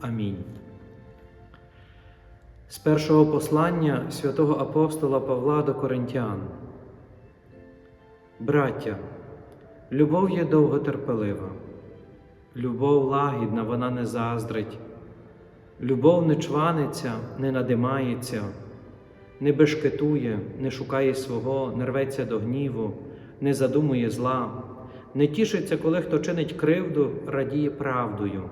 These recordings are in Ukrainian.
Амінь. З першого послання святого апостола Павла до Коринтян. Браття, любов є довготерпелива, любов лагідна, вона не заздрить, любов не чваниться, не надимається, не бешкетує, не шукає свого, не рветься до гніву, не задумує зла, не тішиться, коли хто чинить кривду, радіє правдою.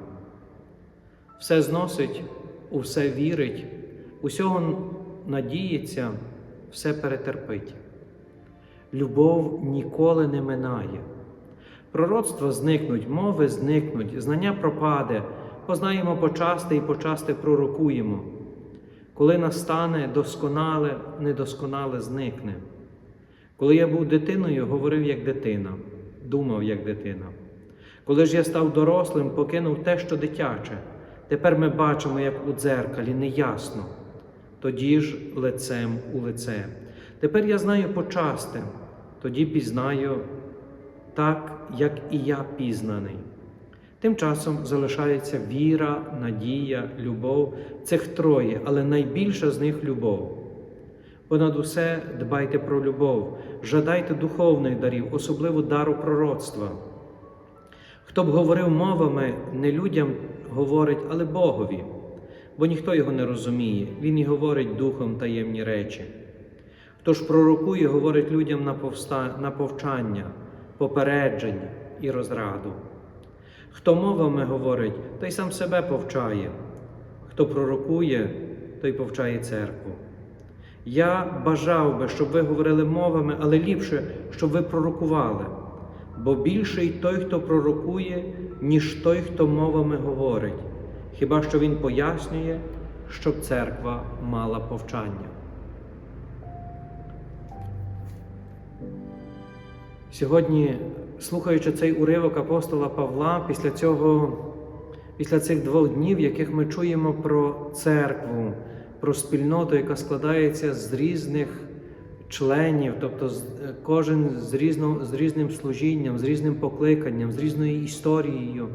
Все зносить, у все вірить, усього надіється, все перетерпить. Любов ніколи не минає. Пророцтва зникнуть, мови зникнуть, знання пропаде, познаємо почасти і почасти пророкуємо. Коли настане досконале, недосконале зникне. Коли я був дитиною, говорив як дитина, думав як дитина. Коли ж я став дорослим, покинув те, що дитяче. Тепер ми бачимо, як у дзеркалі, неясно, тоді ж лицем у лице. Тепер я знаю почасти, тоді пізнаю так, як і я пізнаний. Тим часом залишається віра, надія, любов цих троє, але найбільша з них любов. Понад усе дбайте про любов, жадайте духовних дарів, особливо дару пророцтва. Хто б говорив мовами, не людям говорить, але Богові, бо ніхто його не розуміє, Він і говорить духом таємні речі. Хто ж пророкує, говорить людям на, повста... на повчання, попередження і розраду. Хто мовами говорить, той сам себе повчає, хто пророкує, той повчає церкву. Я бажав би, щоб ви говорили мовами, але ліпше, щоб ви пророкували, бо більший той, хто пророкує, ніж той, хто мовами говорить, хіба що він пояснює, щоб церква мала повчання. Сьогодні, слухаючи цей уривок апостола Павла, після цього, після цих двох днів, яких ми чуємо про церкву, про спільноту, яка складається з різних членів, тобто кожен з, різно, з різним служінням, з різним покликанням, з різною історією.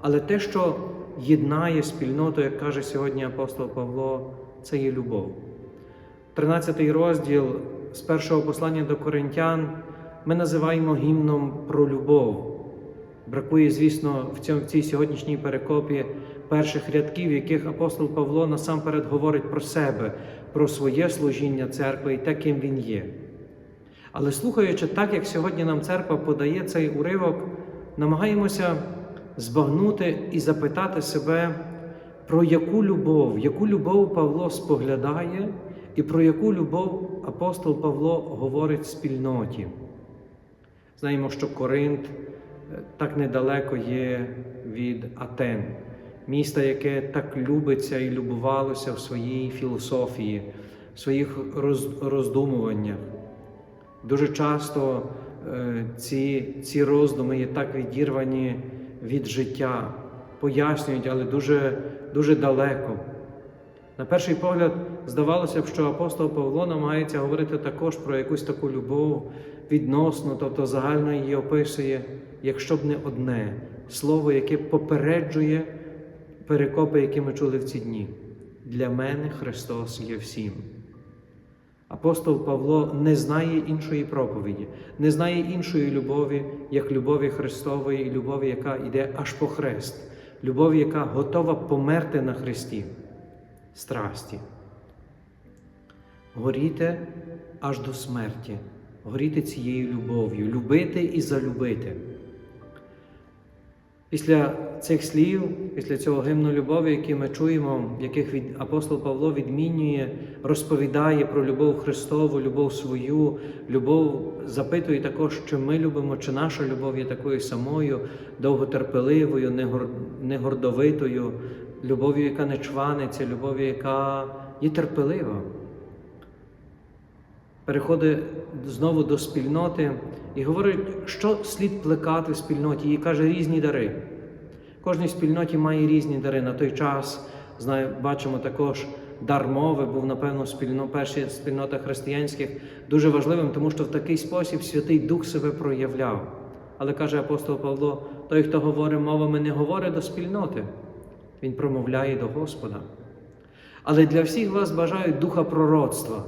Але те, що єднає спільноту, як каже сьогодні апостол Павло, це є любов. 13 розділ з першого послання до Коринтян ми називаємо гімном про любов. Бракує, звісно, в цій сьогоднішній перекопі перших рядків, яких апостол Павло насамперед говорить про себе, про своє служіння церкви і те, ким він є. Але слухаючи так, як сьогодні нам церква подає цей уривок, намагаємося збагнути і запитати себе, про яку любов, яку любов Павло споглядає, і про яку любов апостол Павло говорить в спільноті. Знаємо, що Коринт так недалеко є від Атен, міста, яке так любиться і любувалося в своїй філософії, в своїх роздумуваннях. Дуже часто ці, ці роздуми є так відірвані від життя, пояснюють, але дуже, дуже далеко. На перший погляд, здавалося б, що апостол Павло намагається говорити також про якусь таку любов відносно, тобто загально її описує, якщо б не одне слово, яке попереджує перекопи, які ми чули в ці дні. Для мене Христос є всім. Апостол Павло не знає іншої проповіді, не знає іншої любові, як любові Христової любові, яка йде аж по хрест, любов, яка готова померти на Христі, страсті. Горіти аж до смерті, горіти цією любов'ю, любити і залюбити. Після цих слів, після цього гимну любові, які ми чуємо, яких від апостол Павло відмінює, розповідає про любов Христову, любов свою, любов запитує також, чи ми любимо, чи наша любов є такою самою, довготерпеливою, негордовитою, любов'ю, яка не чваниться, любов'ю, яка є терпелива. Переходить знову до спільноти і говорить, що слід плекати в спільноті, і каже різні дари. Кожній спільноті має різні дари. На той час знаю, бачимо також дар мови, був, напевно, спільно, перша спільнота християнських дуже важливим, тому що в такий спосіб Святий Дух себе проявляв. Але каже апостол Павло: той, хто говорить мовами, не говорить до спільноти, він промовляє до Господа. Але для всіх вас бажають духа пророцтва.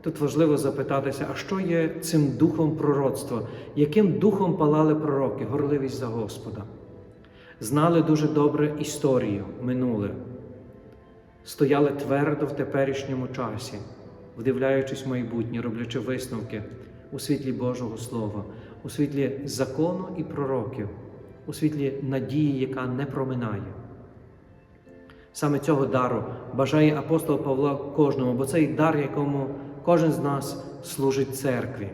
Тут важливо запитатися, а що є цим духом пророцтва? Яким духом палали пророки, горливість за Господа? Знали дуже добре історію минуле, стояли твердо в теперішньому часі, вдивляючись в майбутнє, роблячи висновки у світлі Божого Слова, у світлі закону і пророків, у світлі надії, яка не проминає. Саме цього дару бажає апостол Павло кожному, бо цей дар, якому кожен з нас служить церкві.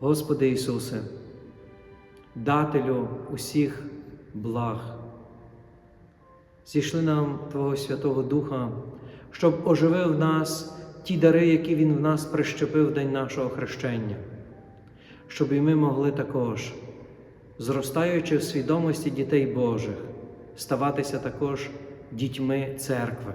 Господи Ісусе, дателю усіх благ, зійшли нам Твого Святого Духа, щоб оживив нас ті дари, які Він в нас прищепив в день нашого хрещення, щоб і ми могли також, зростаючи в свідомості дітей Божих, ставатися також дітьми церкви.